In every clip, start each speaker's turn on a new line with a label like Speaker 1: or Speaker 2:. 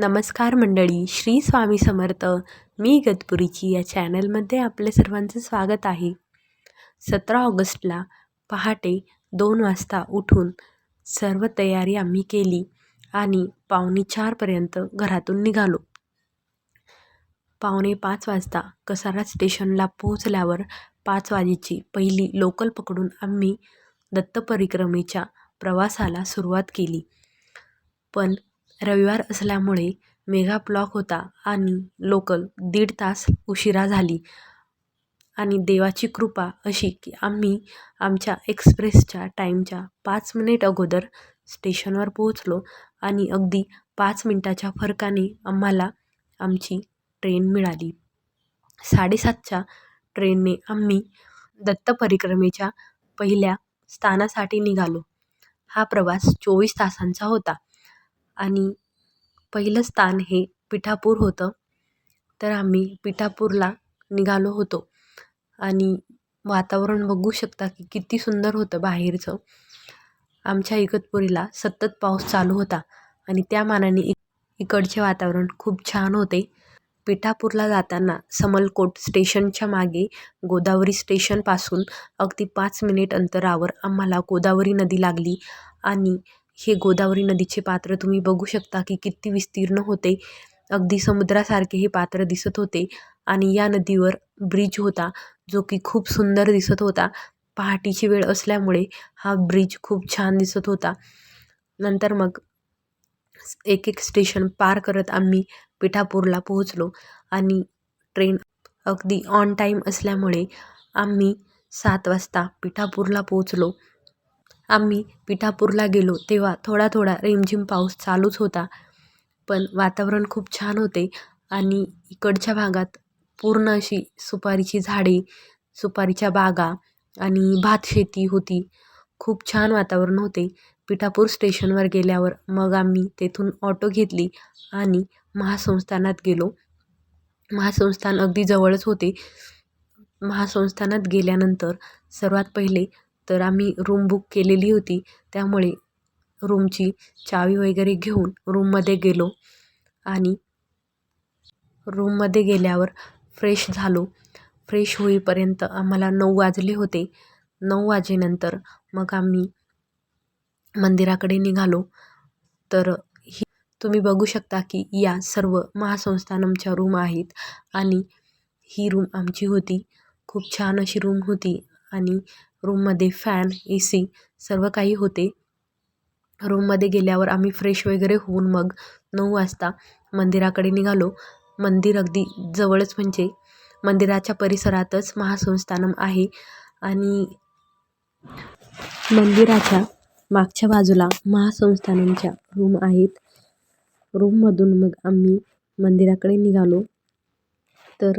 Speaker 1: नमस्कार मंडळी श्री स्वामी समर्थ. मी गतपुरीची या चॅनलमध्ये आपले सर्वांचं स्वागत आहे. सतरा ऑगस्टला पहाटे दोन वाजता उठून सर्व तयारी आम्ही केली आणि पावणे चारपर्यंत घरातून निघालो. पावणे पाच वाजता कसारा स्टेशनला पोहोचल्यावर पाच वाजेची पहिली लोकल पकडून आम्ही दत्तपरिक्रमेच्या प्रवासाला सुरुवात केली. पण रविवार असल्यामुळे मेगा ब्लॉक होता आणि लोकल दीड तास उशिरा झाली. आणि देवाची कृपा अशी की आम्ही आमच्या एक्सप्रेसच्या टाईमच्या पाच मिनिट अगोदर स्टेशनवर पोहोचलो आणि अगदी पाच मिनटाच्या फरकाने आम्हाला आमची ट्रेन मिळाली. साडेसातच्या ट्रेनने आम्ही दत्तपरिक्रमेच्या पहिल्या स्थानासाठी निघालो. हा प्रवास चोवीस तासांचा होता. आणि पहिलं स्थान हे पिठापूर होतं. तर आम्ही पिठापूरला निघालो होतो. आणि वातावरण बघू शकता की किती सुंदर होतं बाहेरचं. आमच्या इगतपुरीला सतत पाऊस चालू होता आणि त्या मानाने इक इकडचे वातावरण खूप छान होते. पिठापूरला जाताना समलकोट स्टेशनच्या मागे गोदावरी स्टेशनपासून अगदी पाच मिनिट अंतरावर आम्हाला गोदावरी नदी लागली आणि हे गोदावरी नदीचे पात्र तुम्ही बघू शकता की किती विस्तीर्ण होते. अगदी समुद्रासारखे हे पात्र दिसत होते आणि या नदीवर ब्रिज होता जो की खूप सुंदर दिसत होता. पहाटीची वेळ असल्यामुळे हा ब्रिज खूप छान दिसत होता. नंतर मग एक एक स्टेशन पार करत आम्ही पिठापूरला पोहोचलो आणि ट्रेन अगदी ऑन टाईम असल्यामुळे आम्ही सात वाजता पिठापूरला पोहोचलो. आम्ही पिठापूरला गेलो तेव्हा थोडा थोडा रिमझिम पाऊस चालूच होता. पण वातावरण खूप छान होते आणि इकडच्या भागात पूर्ण अशी सुपारीची झाडे सुपारीच्या बागा आणि भातशेती होती. खूप छान वातावरण होते. पिठापूर स्टेशनवर गेल्यावर मग आम्ही तेथून ऑटो घेतली आणि महासंस्थानात गेलो. महासंस्थान अगदी जवळच होते. महासंस्थानात गेल्यानंतर सर्वात पहिले तर आम्ही रूम बुक केलेली होती. त्यामुळे रूमची चावी वगैरे घेऊन रूममध्ये गेलो. आणि रूममध्ये गेल्यावर फ्रेश झालो. फ्रेश होईपर्यंत आम्हाला नऊ वाजले होते. नऊ वाजेनंतर मग आम्ही मंदिराकडे निघालो. तर ही तुम्ही बघू शकता की या सर्व महासंस्थानमच्या रूम आहेत आणि ही रूम आमची होती. खूप छान अशी रूम होती आणि रूममध्ये फॅन ए सी सर्व काही होते. रूममध्ये गेल्यावर आम्ही फ्रेश वगैरे होऊन मग नऊ वाजता मंदिराकडे निघालो. मंदिर अगदी जवळच म्हणजे मंदिराच्या परिसरातच महासंस्थानम आहे आणि मंदिराच्या मागच्या बाजूला महासंस्थानमच्या रूम आहेत. रूममधून मग आम्ही मंदिराकडे निघालो. तर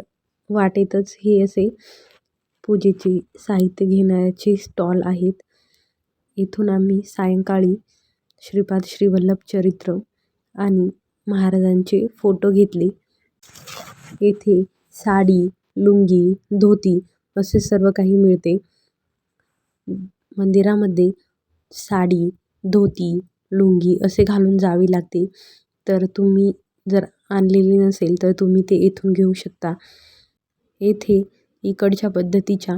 Speaker 1: वाटेतच हे असे पूजेचे साहित्य घेण्याचे स्टॉल आहेत. इथून आम्ही सायंकाळी श्रीपाद श्रीवल्लभ चरित्र आणि महाराजांचे फोटो घेतले. येथे साडी लुंगी धोती असे सर्व काही मिळते. मंदिरामध्ये साडी धोती लुंगी असे घालून जावे लागते. तर तुम्ही जर आणलेली नसेल तर तुम्ही ते येथून घेऊ शकता. येथे इकडच्या पद्धतीच्या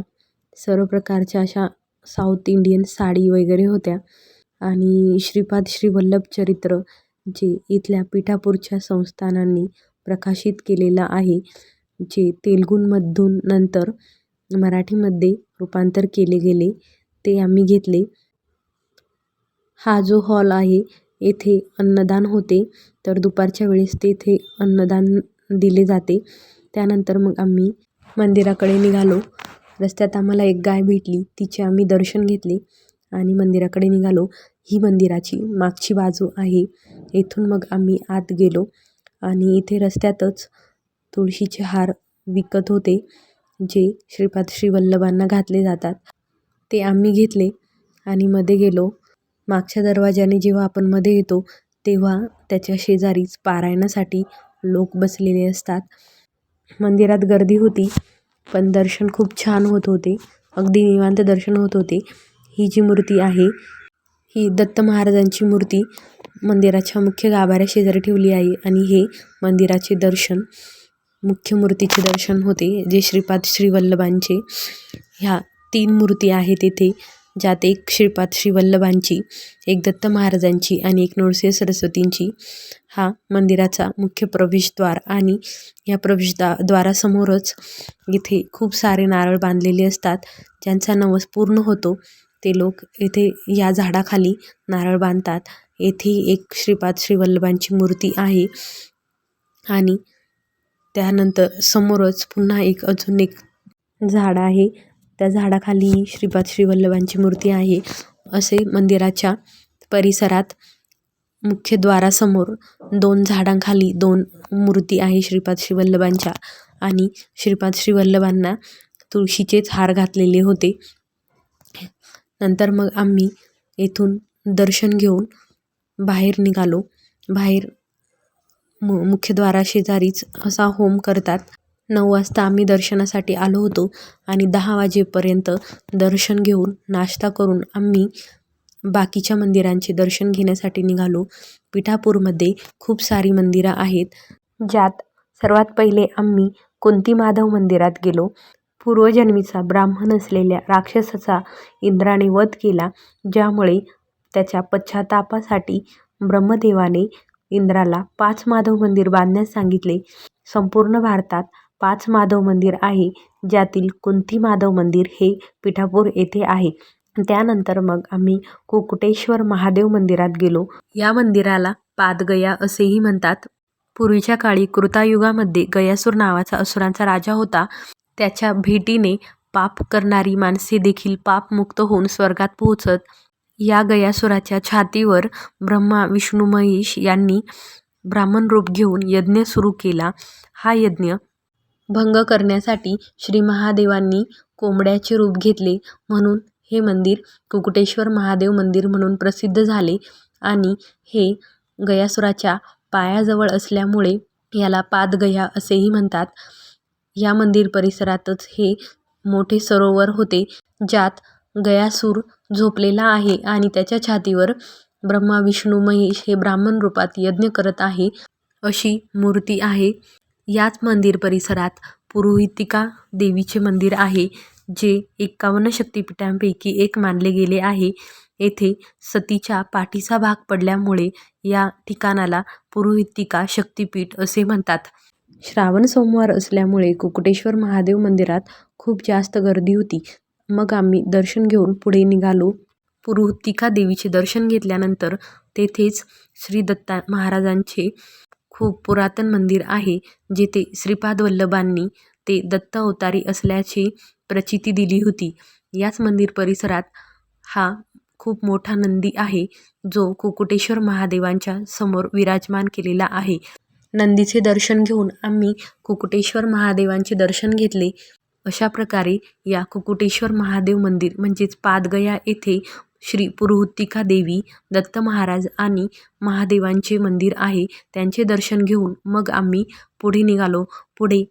Speaker 1: सर्व प्रकारच्या अशा साऊथ इंडियन साडी वगैरे होत्या. आणि श्रीपाद श्री वल्लभ चरित्र जे इथल्या पिठापूरच्या संस्थानांनी प्रकाशित केलेलं आहे जे तेलगूमधून नंतर मराठीमध्ये रूपांतर केले गेले ते आम्ही घेतले. हा जो हॉल आहे येथे अन्नदान होते. तर दुपारच्या वेळेस तेथे अन्नदान दिले जाते. त्यानंतर मग आम्ही मंदिराकडे निघालो. रस्त्यात आम्हाला एक गाय भेटली. तिचे आम्ही दर्शन घेतले आणि मंदिराकडे निघालो. ही मंदिराची मागची बाजू आहे. येथून मग आम्ही आत गेलो आणि इथे रस्त्यातच तुळशीचे हार विकत होते जे श्रीपाद श्रीवल्लभांना घातले जातात. ते आम्ही घेतले आणि मध्ये गेलो. मागच्या दरवाजाने जेव्हा आपण मध्ये येतो तेव्हा त्याच्या शेजारीच पारायणासाठी लोक बसलेले असतात. मंदिरात गर्दी होती पण दर्शन खूप छान होत होते. अगदी निवांत दर्शन होत होते. ही जी मूर्ती आहे ही दत्त महाराजांची मूर्ती मंदिराच्या मुख्य गाभाऱ्या शेजारी ठेवली आहे आणि हे मंदिराचे दर्शन मुख्य मूर्तीचे दर्शन होते जे श्रीपाद श्रीवल्लभांचे. ह्या तीन मूर्ती आहेत तेथे. ज्यात एक श्रीपाद श्री वल्लभांची एक दत्त महाराजांची आणि एक नृसिंह सरस्वतींची. हा मंदिराचा मुख्य प्रवेशद्वार आणि या प्रवेशद्वा द्वारासमोरच इथे खूप सारे नारळ बांधलेले असतात. ज्यांचा नवस पूर्ण होतो ते लोक येथे या झाडाखाली नारळ बांधतात. येथे एक श्रीपाद श्री वल्लभांची मूर्ती आहे आणि त्यानंतर समोरच पुन्हा एक अजून एक झाड आहे. त्या झाडाखाली श्रीपाद श्री वल्लभांची मूर्ती आहे. असे मंदिराच्या परिसरात मुख्य द्वारासमोर दोन झाडांखाली दोन मूर्ती आहे श्रीपाद श्री वल्लभांच्या आणि श्रीपाद श्री वल्लभांना तुळशीचेच हार घातलेले होते. नंतर मग आम्ही येथून दर्शन घेऊन बाहेर निघालो. बाहेर मु मुख्यद्वाराशेजारीच असा होम करतात. नऊ वाजता आम्ही दर्शनासाठी आलो होतो आणि दहा वाजेपर्यंत दर्शन घेऊन नाश्ता करून आम्ही बाकीच्या मंदिरांचे दर्शन घेण्यासाठी निघालो. पिठापूरमध्ये खूप सारी मंदिरं आहेत. ज्यात सर्वात पहिले आम्ही कुंती माधव मंदिरात गेलो. पूर्वजन्मीचा ब्राह्मण असलेल्या राक्षसाचा इंद्राने वध केला ज्यामुळे त्याच्या पश्चातापासाठी ब्रह्मदेवाने इंद्राला पाच माधव मंदिर बांधण्यास सांगितले. संपूर्ण भारतात पाच माधव मंदिर आहे ज्यातील कुंती माधव मंदिर हे पिठापूर येथे आहे. त्यानंतर मग आम्ही कुकुटेश्वर महादेव मंदिरात गेलो. या मंदिराला पादगया असेही म्हणतात. पूर्वीच्या काळी कृतायुगामध्ये गयासूर नावाचा असुरांचा राजा होता. त्याच्या भेटीने पाप करणारी माणसे देखील पापमुक्त होऊन स्वर्गात पोहोचत. या गयासुराच्या छातीवर ब्रह्मा विष्णू महेश यांनी ब्राह्मण रूप घेऊन यज्ञ सुरू केला. हा यज्ञ भंग करण्यासाठी श्री महादेवांनी कोंबड्याचे रूप घेतले. म्हणून हे मंदिर कुकुटेश्वर महादेव मंदिर म्हणून प्रसिद्ध झाले आणि हे गयासुराच्या पायाजवळ असल्यामुळे याला पादगया असेही म्हणतात. या मंदिर परिसरातच हे मोठे सरोवर होते ज्यात गयासूर झोपलेला आहे आणि त्याच्या छातीवर ब्रह्मा विष्णू महेश हे ब्राह्मण रूपात यज्ञ करत आहे अशी मूर्ती आहे. याच मंदिर परिसरात पुरोहितिका देवीचे मंदिर आहे जे एकावन्न शक्तिपीठांपैकी एक मानले गेले आहे. येथे सतीच्या पाठीचा भाग पडल्यामुळे या ठिकाणाला पुरोहितिका शक्तिपीठ असे म्हणतात. श्रावण सोमवार असल्यामुळे कुकुटेश्वर महादेव मंदिरात खूप जास्त गर्दी होती. मग आम्ही दर्शन घेऊन पुढे निघालो. पुरोहितिका देवीचे दर्शन घेतल्यानंतर तेथेच श्री दत्ता महाराजांचे खूप पुरातन मंदिर आहे जेथे श्रीपाद वल्लभांनी ते दत्त अवतारी असल्याची प्रचिती दिली होती. याच मंदिर परिसरात हा खूप मोठा नंदी आहे जो कुकुटेश्वर महादेवांच्या समोर विराजमान केलेला आहे. नंदीचे दर्शन घेऊन आम्ही कुकुटेश्वर महादेवांचे दर्शन घेतले. अशा प्रकारे या कुकुटेश्वर महादेव मंदिर म्हणजेच पादगया येथे श्री पुरुहुतिका देवी दत्त महाराज आणि महादेवांचे मंदिर आहे. त्यांचे दर्शन घेऊन मग आम्ही पुढे निघालो. पुढे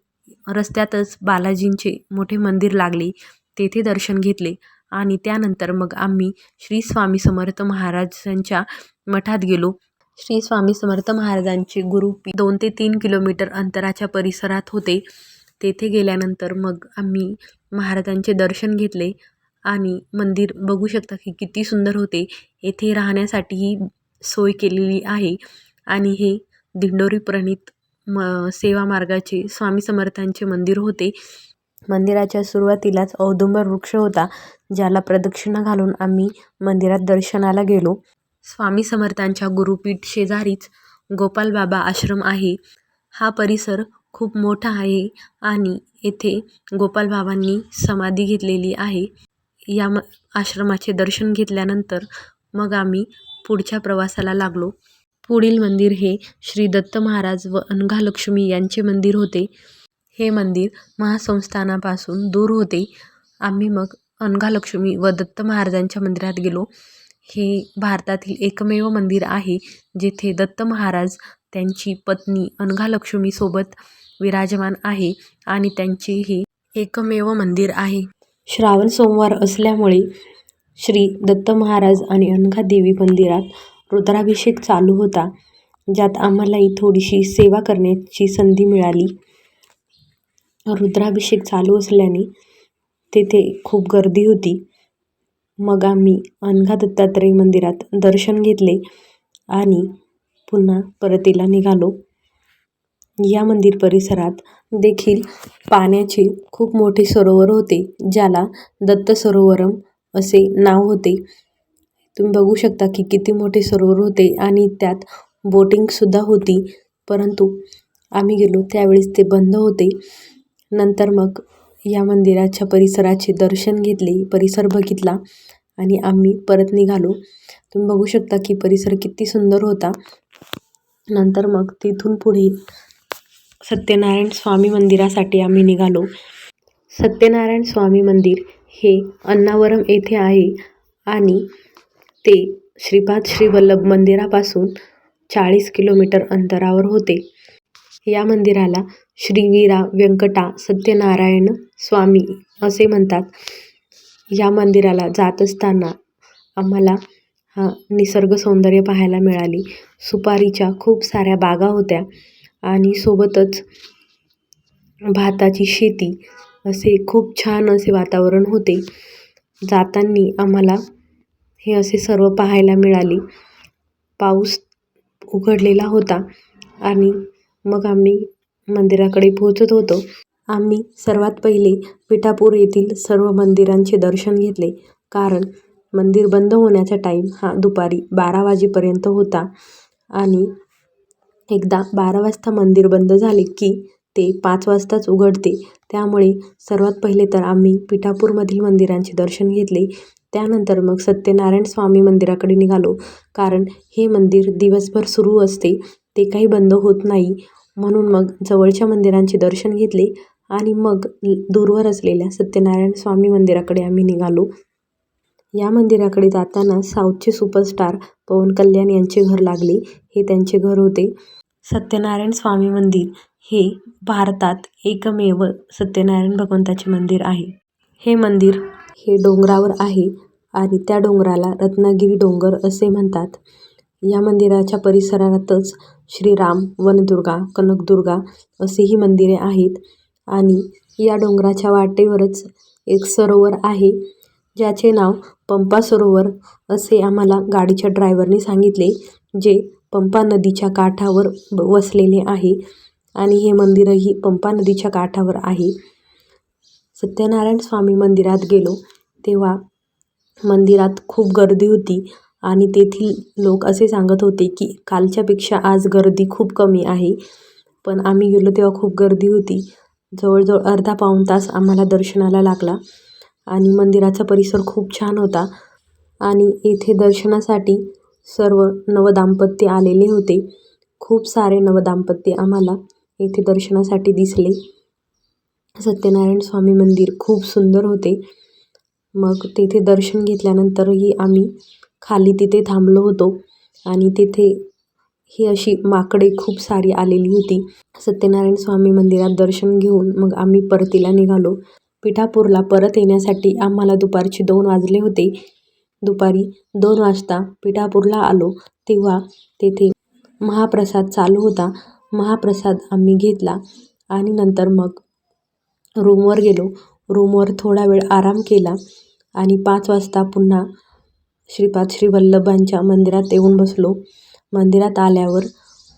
Speaker 1: रस्त्यातच बालाजींचे मोठे मंदिर लागले. तेथे दर्शन घेतले आणि त्यानंतर मग आम्ही श्री स्वामी समर्थ महाराजांच्या मठात गेलो. श्री स्वामी समर्थ महाराजांचे गुरु दोन ते तीन किलोमीटर अंतराच्या परिसरात होते. तेथे गेल्यानंतर मग आम्ही महाराजांचे दर्शन घेतले. आणि मंदिर बघू शकता की किती सुंदर होते. येथे राहण्यासाठीही सोय केलेली आहे. आणि हे दिंडोरी प्रणित म सेवा मार्गाचे स्वामी समर्थांचे मंदिर होते. मंदिराच्या सुरुवातीलाच औदुंबर वृक्ष होता ज्याला प्रदक्षिणा घालून आम्ही मंदिरात दर्शनाला गेलो. स्वामी समर्थांच्या गुरुपीठ शेजारीच गोपालबाबा आश्रम आहे. हा परिसर खूप मोठा आहे आणि येथे गोपालबाबांनी समाधी घेतलेली आहे. या म आश्रमाचे दर्शन घेतल्यानंतर मग आम्ही पुढच्या प्रवासाला लागलो. पुढील मंदिर हे श्री दत्त महाराज व अनघालक्ष्मी यांचे मंदिर होते. हे मंदिर महासंस्थानापासून दूर होते. आम्ही मग अनघालक्ष्मी व दत्त महाराजांच्या मंदिरात गेलो. हे भारतातील एकमेव मंदिर आहे जेथे दत्त महाराज त्यांची पत्नी अनघालक्ष्मीसोबत विराजमान आहे आणि त्यांचे हे एकमेव मंदिर आहे. श्रावण सोमवार असल्यामुळे श्री दत्त महाराज आणि अनघादेवी मंदिरात रुद्राभिषेक चालू होता ज्यात आम्हालाही थोडीशी सेवा करण्याची संधी मिळाली. रुद्राभिषेक चालू असल्याने तेथे खूप गर्दी होती. मग आम्ही अनघा दत्तात्रय मंदिरात दर्शन घेतले आणि पुन्हा परतीला निघालो. या मंदिर परिसरात देखील पाण्याचे खूप मोठे सरोवर होते ज्याला दत्त सरोवरम असे नाव होते. तुम्ही बघू शकता की किती मोठे सरोवर होते आणि त्यात बोटिंगसुद्धा होती. परंतु आम्ही गेलो त्यावेळेस ते बंद होते. नंतर मग या मंदिराच्या परिसराचे दर्शन घेतले परिसर बघितला आणि आम्ही परत निघालो. तुम्ही बघू शकता की परिसर किती सुंदर होता. नंतर मग तिथून पुढे सत्यनारायण स्वामी मंदिरासाठी आम्ही निघालो. सत्यनारायण स्वामी मंदिर हे अण्णावरम येथे आहे आणि ते श्रीपाद श्री वल्लभ मंदिरापासून चाळीस किलोमीटर अंतरावर होते. या मंदिराला श्रीवीरा व्यंकटा सत्यनारायण स्वामी असे म्हणतात. या मंदिराला जात असताना आम्हाला हा निसर्ग सौंदर्य पाहायला मिळाली. सुपारीच्या खूप साऱ्या बागा होत्या. आणि सोबतच भाताची शेती असे खूप छान असे वातावरण होते. जाताना आम्हाला हे असे सर्व पाहायला मिळाले. पाऊस उघडलेला होता आणि मग आम्ही मंदिराकडे पोहोचत होतो. आम्ही सर्वात पहिले पिठापूर येथील सर्व मंदिरांचे दर्शन घेतले. कारण मंदिर बंद होण्याचा टाईम हा दुपारी बारा वाजेपर्यंत होता आणि एकदा बारा वाजता मंदिर बंद झाले की ते पाच वाजताच उघडते. त्यामुळे सर्वात पहिले तर आम्ही पिठापूरमधील मंदिरांचे दर्शन घेतले. त्यानंतर मग सत्यनारायण स्वामी मंदिराकडे निघालो. कारण हे मंदिर दिवसभर सुरू असते. ते काही बंद होत नाही. म्हणून मग जवळच्या मंदिरांचे दर्शन घेतले आणि मग दूरवर असलेल्या सत्यनारायण स्वामी मंदिराकडे आम्ही निघालो. या मंदिराकडे जाताना साऊथचे सुपरस्टार पवन कल्याण यांचे घर लागले. हे त्यांचे घर होते. सत्यनारायण स्वामी मंदिर हे भारतात एकमेव सत्यनारायण भगवंताचे मंदिर आहे. हे मंदिर हे डोंगरावर आहे आणि त्या डोंगराला रत्नागिरी डोंगर असे म्हणतात. या मंदिराच्या परिसरातच श्रीराम वनदुर्गा कनकदुर्गा असेही मंदिरे आहेत आणि या डोंगराच्या वाटेवरच एक सरोवर आहे ज्याचे नाव पंपा सरोवर असे आम्हाला गाडीच्या ड्रायव्हरने सांगितले जे पंपा नदीच्या काठावर वसलेले आहे. आणि हे मंदिरही पंपा नदीच्या काठावर आहे. सत्यनारायण स्वामी मंदिरात गेलो तेव्हा मंदिरात खूप गर्दी होती. आणि तेथील लोक असे सांगत होते की कालच्यापेक्षा आज गर्दी खूप कमी आहे. पण आम्ही गेलो तेव्हा खूप गर्दी होती. जवळजवळ अर्धा पाऊण तास आम्हाला दर्शनाला लागला. आणि मंदिराचा परिसर खूप छान होता. आणि येथे दर्शनासाठी सर्व नवदाम्पत्य आलेले होते. खूप सारे नवदाम्पत्य आम्हाला येथे दर्शनासाठी दिसले. सत्यनारायण स्वामी मंदिर खूप सुंदर होते. मग तेथे दर्शन घेतल्यानंतरही आम्ही खाली तिथे थांबलो होतो आणि तिथे ही अशी माकडे खूप सारी आलेली होती. सत्यनारायण स्वामी मंदिरात दर्शन घेऊन मग आम्ही परतीला निघालो. पिठापूरला परत येण्यासाठी आम्हाला दुपारचे दोन वाजले होते. दुपारी दोन वाजता पिठापूरला आलो तेव्हा तेथे महाप्रसाद चालू होता. महाप्रसाद आम्ही घेतला आणि नंतर मग रूमवर गेलो. रूमवर थोडा वेळ आराम केला आणि पाच वाजता पुन्हा श्रीपाद श्री वल्लभांच्या मंदिरात येऊन बसलो. मंदिरात आल्यावर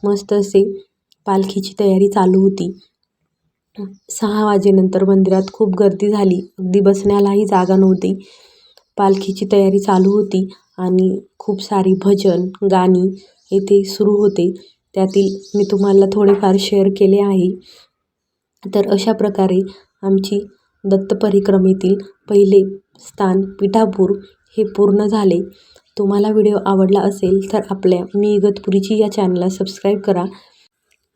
Speaker 1: मस्त असे पालखीची तयारी चालू होती. सहा वाजेनंतर मंदिरात खूप गर्दी झाली. अगदी बसण्यालाही जागा नव्हती. पालखीची तयारी चालू होती आणि खूप सारी भजन गाणी येथे सुरू होते. त्यातील मी तुम्हाला थोडेफार शेअर केले आहे. तर अशा प्रकारे आमची दत्त परिक्रमेतील पहिले स्थान पिठापूर हे पूर्ण झाले. तुम्हाला व्हिडिओ आवडला असेल तर आपल्या मी इगतपुरीची या चॅनलला सबस्क्राईब करा.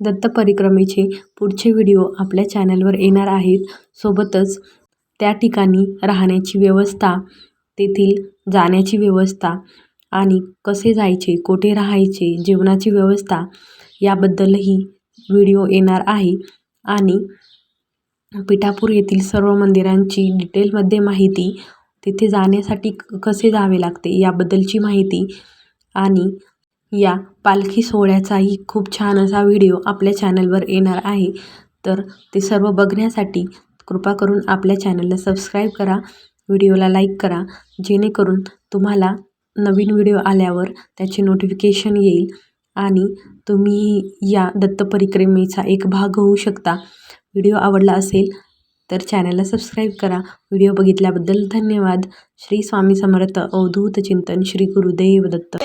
Speaker 1: दत्त परिक्रमेचे पुढचे व्हिडिओ आपल्या चॅनलवर येणार आहेत. सोबतच त्या ठिकाणी राहण्याची व्यवस्था तेथील जाण्याची व्यवस्था आणि कसे जायचे कोठे राहायचे जेवणाची व्यवस्था याबद्दलही व्हिडिओ येणार आहे आणि पिठापूर येथील सर्व मंदिरांची डिटेलमध्ये माहिती तिथे जाण्यासाठी क कसे जावे लागते याबद्दलची माहिती आणि या पालखी सोहळ्याचाही खूप छान असा व्हिडिओ आपल्या चॅनलवर येणार आहे. तर ते सर्व बघण्यासाठी कृपा करून आपल्या चॅनलला सबस्क्राईब करा. व्हिडिओला लाईक करा जेणेकरून तुम्हाला नवीन व्हिडिओ आल्यावर त्याचे नोटिफिकेशन येईल आणि तुम्ही या दत्तपरिक्रमेचा एक भाग होऊ शकता. व्हिडिओ आवडला असेल तर चॅनलला सबस्क्राईब करा. व्हिडिओ बघितल्याबद्दल धन्यवाद. श्री स्वामी समर्थ अवधूत चिंतन श्री गुरुदेव दत्त.